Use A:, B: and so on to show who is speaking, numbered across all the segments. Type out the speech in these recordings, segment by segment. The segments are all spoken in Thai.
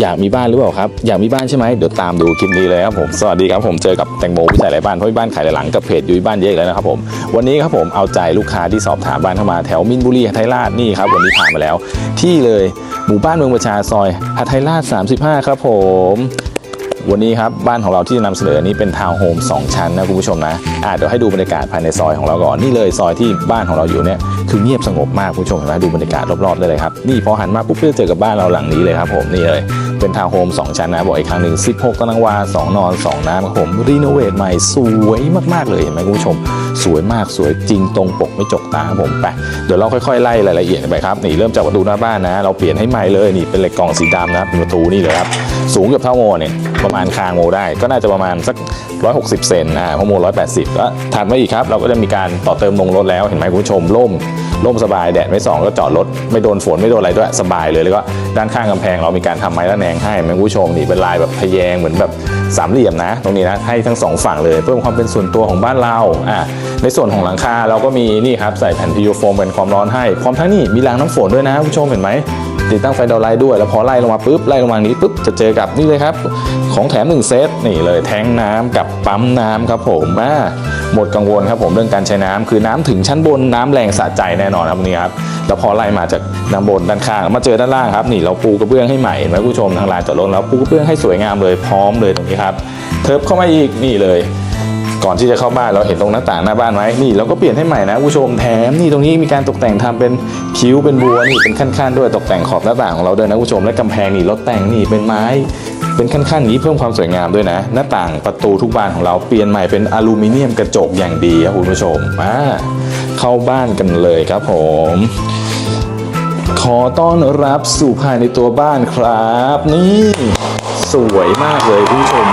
A: อยากมีบ้านหรือเปล่าครับ อยากมีบ้านใช่ไหมเดี๋ยวตามดูคลิปนี้เลยครับผมสวัสดีครับผมเจอกับแตงโมผู้ชายหลายบ้านเพราะบ้านขายหลายหลังกับเพจยุ้ยบ้านเยอะอีกแล้วนะครับผมวันนี้ครับผมเอาใจลูกค้าที่สอบถามบ้านเข้ามาแถวมินบุรีฮัทไทราชนี่ครับวันนี้ผ่านมาแล้ว ที่เลยหมู่บ้านเมืองประชาซอยฮัทไทราช35 ครับผม วันนี้ครับบ้านของเราที่จะนำเสนอนี้เป็นทาวน์โฮม2ชั้นนะคุณผู้ชมนะอาจจะให้ดูบรรยากาศภายในซอยของเราก่อนนี่เลยซอยที่บ้านของเราอยู่เนี่ยคือเงียบสงบมากคุณผู้ชมเห็นไหมดูบรรยากาศรอบๆได้เลยครับนี่พอหันมาปุ๊บก็จะเจอกับบ้านเราหลังนี้เลยครับผมนี่เลย เป็นทาวน์โฮม2ชั้นนะบอกอีกครั้งหนึ่ง 16ตารางวา 2 นอน 2 น้ำครับผมรีโนเวทใหม่สวยมากๆเลยเห็นไหมคุณผู้ชม สวยมากสวยจริงตรงปกไม่จกตาผมไปเดี๋ยวเราค่อยๆไล่รายละเอียดไปครับนี่เริ่มจากประตูหน้าบ้านนะ เราเปลี่ยนให้ใหม่เลยนี่เป็นเหล็กกล่องสีดำนะเป็นประตูนี่เลยครับสูงเกือบเท่าโมเนี่ยประมาณคางโมได้ ก็น่าจะประมาณสัก 160 เซนอ่าเพราะโม180ก็ถัดมาอีกครับ เราก็จะมีการต่อเติมลงรถแล้วเห็นไหมคุณผู้ชมร่ม ร่มสบายแดดไม่ส่องก็จอดรถไม่โดนฝนไม่โดนอะไรด้วยสบายเลยแล้วก็ด้านข้างกำแพงเรามีการทำไม้ระแนงให้เห็นไหมคุณผู้ชมนี่เป็นลายแบบทะแยงเหมือนแบบสามเหลี่ยมนะ ตรงนี้นะให้ทั้งสองฝั่งเลยเพิ่มความเป็นส่วนตัวของบ้านเราอ่าในส่วนของหลังคาเราก็มีนี่ครับใส่แผ่น PU โฟมเป็นความร้อนให้ พร้อมทั้งนี่มีรางน้ำฝนด้วยนะคุณผู้ชมเห็นไหมติดตั้งไฟดาวไลท์ด้วย แล้วพอไล่ลงมาปุ๊บไล่ลงมานี้ปุ๊บจะเจอกับนี่เลยครับ ของแถม1เซตนี่เลยแทงน้ำกับปั๊มน้ำครับผมอ่า หมดกังวลครับผมเรื่องการใช้น้ำคือน้ำถึงชั้นบนน้ำแรงสะใจแน่นอนครับนี่ครับแล้วพอไล่มาจากด้านบนด้านข้างมาเจอด้านล่างครับนี่เราปูกระเบื้องให้ใหม่เห็นไหมคุณผู้ชมทางลานจอดรถแล้วปูกระเบื้องให้สวยงามเลยพร้อมเลยตรงนี้ครับเทิบเข้ามาอีกนี่เลย ก่อนที่จะเข้าบ้านเราเห็นตรงหน้าต่างหน้าบ้านไหมนี่เราก็เปลี่ยนให้ใหม่นะคุณผู้ชมแถมนี่ตรงนี้มีการตกแต่งทำเป็นคิ้วเป็นบัวนี่เป็นขั้นๆด้วยตกแต่งขอบหน้าต่างของเราด้วยนะคุณผู้ชมและกำแพงนี่เราแต่งนี่เป็นไม้ เป็นขั้นๆอย่างนี้เพิ่มความสวยงามด้วยนะ หน้าต่างประตูทุกบานของเราเปลี่ยนใหม่เป็นอลูมิเนียมกระจกอย่างดีครับคุณผู้ชมมาเข้าบ้านกันเลยครับผม ขอต้อนรับสู่ภายในตัวบ้านครับ นี่ สวยมากเลยคุณผู้ชม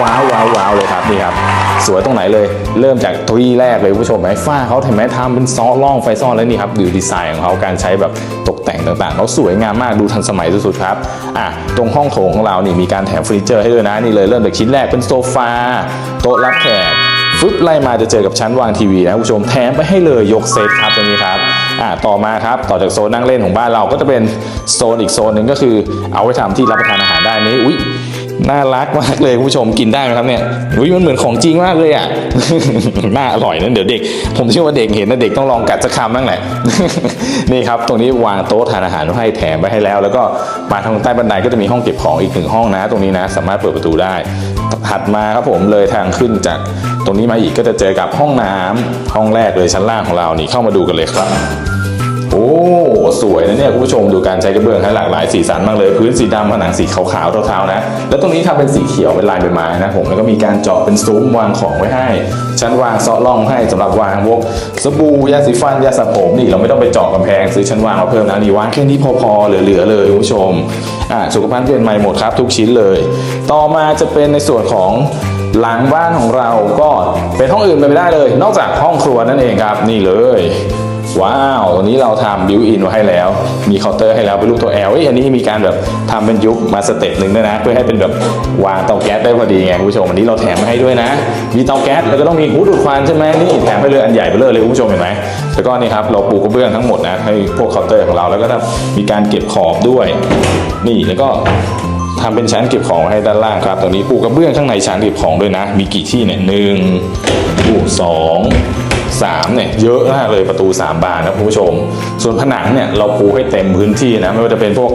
A: ว้าวว้าวว้าวเลยครับนี่ครับ สวยตรงไหนเลย เริ่มจากทุยแรกเลยคุณผู้ชมไหมฝ้าเขาเห็นไหมทำเป็นซอล่องไฟซ่อนแล้วนี่ครับดูดีไซน์ของเขาการใช้แบบตกแต่งต่างๆเขาสวยงามมากดูทันสมัยสุดๆครับอะตรงห้องโถงของเรานี่มีการแถมเฟอร์นิเจอร์ให้ด้วยนะนี่เลยเริ่มจากชิ้นแรกเป็นโซฟาโต๊ะรับแขกฟึบไล่มาจะเจอกับชั้นวางทีวีนะคุณผู้ชมแถมไปให้เลยยกเซตครับตรงนี้ครับ อ่าต่อมาครับต่อจากโซนนั่งเล่นของบ้านเราก็จะเป็นโซนอีกโซนหนึ่งก็คือ เอาไว้ทำที่รับประทานอาหารได้นี้อุ้ยน่ารักมากเลยคุณผู้ชมกินได้ไหมครับเนี่ยอุ้ยมันเหมือนของจริงมากเลยอะน่าอร่อยนะเดี๋ยวเด็ก ผมเชื่อว่าเด็กเห็นนะเด็กต้องลองกัดสักคำบ้างแหละนี่ครับตรงนี้วางโต๊ะทานอาหารให้แถมไปให้แล้ว แล้วก็มาทางใต้บันไดก็จะมีห้องเก็บของอีกหนึ่งห้องนะ ตรงนี้นะ สามารถเปิดประตูได้ ถัดมาครับผมเลยทางขึ้นจากตรงนี้มาอีกก็จะเจอกับห้องน้ำห้องแรกเลยชั้นล่างของเรานี่เข้ามาดูกันเลยครับ โอ้สวยนะเนี่ยคุณผู้ชมดูการใช้กระเบื้องให้หลากหลายสีสันมากเลย พื้นสีดำผนังสีขาวๆเทาๆนะ แล้วตรงนี้ทำเป็นสีเขียวเป็นลายใบไม้นะผมแล้วก็มีการเจาะเป็นซุ้มวางของไว้ให้ ชั้นวางเซาะล่องให้สำหรับวางพวกสบู่ยาสีฟันยาสระผมนี่เราไม่ต้องไปเจาะกำแพงซื้อชั้นวางมาเพิ่มนะนี่วางแค่นี้พอๆเหลือๆเลยคุณผู้ชมอ่าสุขภัณฑ์เปลี่ยนใหม่หมดครับทุกชิ้นเลย ต่อมาจะเป็นในส่วนของหลังบ้านของเราก็เป็นห้องอื่นไปไม่ได้เลย นอกจากห้องครัวนั่นเองครับนี่เลย ว้าวตรงนี้เราทำบิวอินไว้ให้แล้ว มีเคาน์เตอร์ให้แล้วเป็นรูปตัว L เอ้ยอันนี้มีการแบบทำเป็นยุคมาสเต็ปหนึ่งด้วยนะ เพื่อให้เป็นแบบวางเตาแก๊สได้พอดีไงคุณผู้ชมอันนี้เราแถมมาให้ด้วยนะ มีเตาแก๊สแล้วก็ต้องมีหูดูดควันใช่ไหมนี่แถมไปเลยอันใหญ่ไปเลยเลยคุณผู้ชมเห็นไหมแล้วก็นี่ครับเราปูกระเบื้องทั้งหมดนะให้พวกเคาน์เตอร์ของเราแล้วก็มีการเก็บขอบด้วย นี่แล้วก็ทำเป็นชั้นเก็บของให้ด้านล่างครับตรงนี้ปูกระเบื้องข้างในชั้นเก็บของด้วยนะ มีกี่ที่เนี่ยหนึ่งปูสอง สามเนี่ยเยอะมากเลยประตู 3 บานนะคุณผู้ชม ส่วนผนังเนี่ยเราปูให้เต็มพื้นที่นะไม่ว่าจะเป็นพวก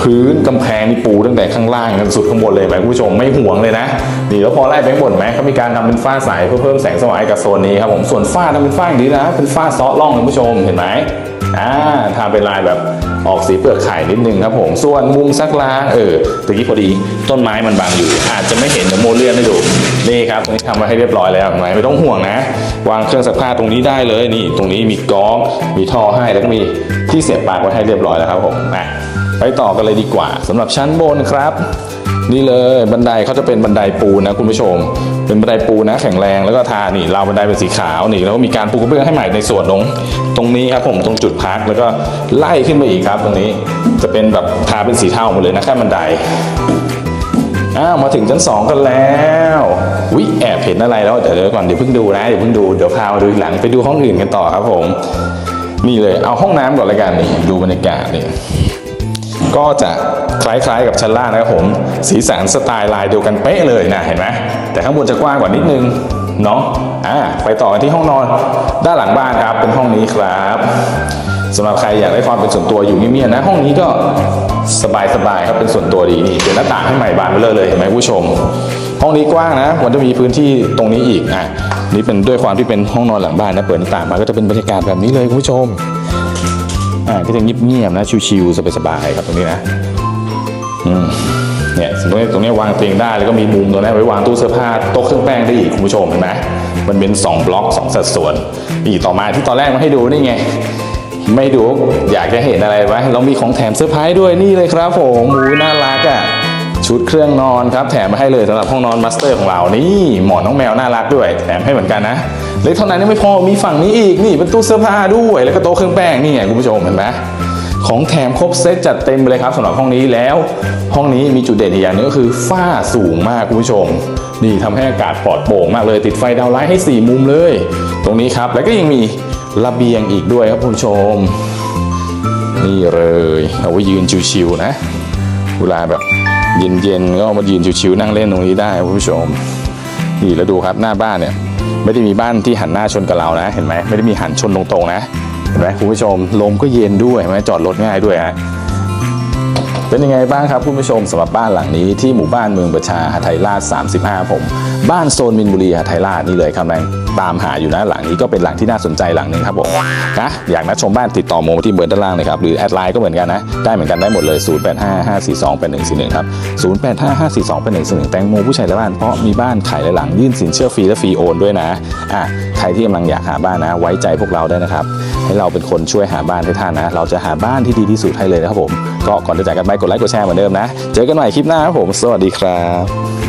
A: พื้นกำแพงนี่ปูตั้งแต่ข้างล่างจนสุดข้างบนเลยไหมคุณผู้ชมไม่ห่วงเลยนะนี่แล้วพอไล่ไปข้างบนไหมเขามีการทำเป็นฝ้าใสเพื่อเพิ่มแสงสว่างให้กับโซนนี้ครับผมส่วนฝ้าทำเป็นฝ้าอย่างนี้นะเป็นฝ้าซ้อล่องคุณผู้ชมเห็นไหม อ่าทาเป็นลายแบบออกสีเปลือกไข่นิดนึงครับผม ส่วนมุมซักล้างเออตะกี้พอดีต้นไม้มันบังอยู่ อาจจะไม่เห็นเดี๋ยวโมเลื่อนให้ดูนี่ครับตรงนี้ทำมาให้เรียบร้อยแล้วห็นไหมไม่ต้องห่วงนะ วางเครื่องซักผ้าตรงนี้ได้เลยนี่ ตรงนี้มีกอกมีท่อให้แล้วก็มีที่เสียบปลั๊กไว้ให้เรียบร้อยแล้วครับผมอะไปต่อกันเลยดีกว่าสำหรับชั้นบนครับ นี่เลยบันไดเขาจะเป็นบันไดปูนะคุณผู้ชม เป็นบันไดปูนะแข็งแรงแล้วก็ทานี่ราวบันไดเป็นสีขาวนี่แล้วก็มีการปูกระเบื้องให้ใหม่ในส่วนตรงตรงนี้ครับผมตรงจุดพักแล้วก็ไล่ขึ้นไปอีกครับ ตรงนี้จะเป็นแบบทาเป็นสีเทาหมดเลยนะแค่บันไดอ้าวมาถึงชั้นสองกันแล้ววิแอบเห็นอะไรแล้วเดี๋ยวเดี๋ยวก่อนเดี๋ยวเพิ่งดูนะเดี๋ยวเพิ่งดูเดี๋ยวพามาดูอีกหลังไปดูห้องอื่นกันต่อครับผม นี่เลยเอาห้องน้ำก่อนละกันนี่ดูบรรยากาศนี่ ก็จะคล้ายๆกับชั้นล่างนะครับผม สีสันสไตล์ลายเดียวกันเป๊ะเลยนะเห็นไหมแต่ข้างบนจะกว้างกว่านิดนึงเนาะอ่าไปต่อกันที่ห้องนอน ด้านหลังบ้านครับเป็นห้องนี้ครับสำหรับใครอยากได้ความเป็นส่วนตัวอยู่เงียบๆนะ ห้องนี้ก็สบายๆครับเป็นส่วนตัวดีนี่เป็นหน้าต่างให้ใหม่บานไปเลยเลยเห็นไหมผู้ชม ห้องนี้กว้างนะมันจะมีพื้นที่ตรงนี้อีกอะนี่เป็นด้วยความที่เป็นห้องนอนหลังบ้านนะเปิดหน้าต่างมาก็จะเป็นบรรยากาศแบบนี้เลยคุณผู้ชม อ่าก็จะเงียบๆนะชิวๆสบายๆครับตรงนี้นะอืมเนี่ยสมมติตรงนี้วางเตียงได้แล้วก็มีมุมตรงนี้ไว้วางตู้เสื้อผ้าโต๊ะเครื่องแป้งได้อีกคุณผู้ชมเห็นไหมมันเป็น 2 บล็อก 2 สัดส่วนอีกต่อมาที่ตอนแรกมาให้ดูนี่ไง ไม่ดูอยากจะเห็นอะไรไหมเรามีของแถมเซอร์ไพรส์ด้วยนี่เลยครับผมหมูน่ารักอะ ชุดเครื่องนอนครับแถมมาให้เลยสำหรับห้องนอนมาสเตอร์ของเรานี่หมอนน้องแมวน่ารักด้วย แถมให้เหมือนกันนะเล็กเท่านั้นยังไม่พอมีฝั่งนี้อีกนี่เป็นตู้เสื้อผ้าด้วยแล้วก็โต๊ะเครื่องแป้งนี่ไงคุณผู้ชมเห็นไหมของแถมครบเซตจัดเต็มไปเลยครับสำหรับห้องนี้แล้ว ห้องนี้มีจุดเด่นอีกอย่างนึงก็คือฝ้าสูงมากคุณผู้ชม นี่ทำให้อากาศปลอดโปร่งมากเลย ติดไฟดาวไลท์ให้ 4 มุมเลย ตรงนี้ครับ แล้วก็ยังมีระเบียงอีกด้วยครับคุณผู้ชม นี่เลย เอาไว้ยืนชิวๆนะ เวลาแบบ เย็นๆก็มายืนชิวๆนั่งเล่นตรงนี้ได้คุณผู้ชมนี่แล้วดูครับหน้าบ้านเนี่ย ไม่ได้มีบ้านที่หันหน้าชนกับเรานะ เห็นไหมไม่ได้มีหันชนตรงๆนะเห็นไหมคุณผู้ชมลมก็เย็นด้วยเห็นไหมจอดรถง่ายด้วยฮะ เป็นยังไงบ้างครับคุณผู้ชมสำหรับบ้านหลังนี้ที่หมู่บ้านเมืองประชาหทัยราช 35 ผม บ้านโซนมินบุรีหทัยราชนี่เลยครับแรงตามหาอยู่นะหลังนี้ก็เป็นหลังที่น่าสนใจหลังหนึ่งครับผมนะอยากนัดชมบ้านติดต่อโมที่เบอร์ด้านล่างเลยครับหรือแอดไลน์ก็เหมือนกันนะได้เหมือนกันได้หมดเลย 0855428141ครับ0855428141แตงโมผู้ชายและบ้านเพราะมีบ้านขายหลายหลังยื่นสินเชื่อฟรีและฟรีโอนด้วยนะอะ ใครที่กำลังอยากหาบ้านนะ ไว้ใจพวกเราได้นะครับ ให้เราเป็นคนช่วยหาบ้านให้ท่านนะ เราจะหาบ้านที่ดีที่สุดให้เลยนะครับผม ก็ก่อนจะจากกันไปกดไลค์กดแชร์เหมือนเดิมนะ เจอกันใหม่คลิปหน้าครับผม สวัสดีครับ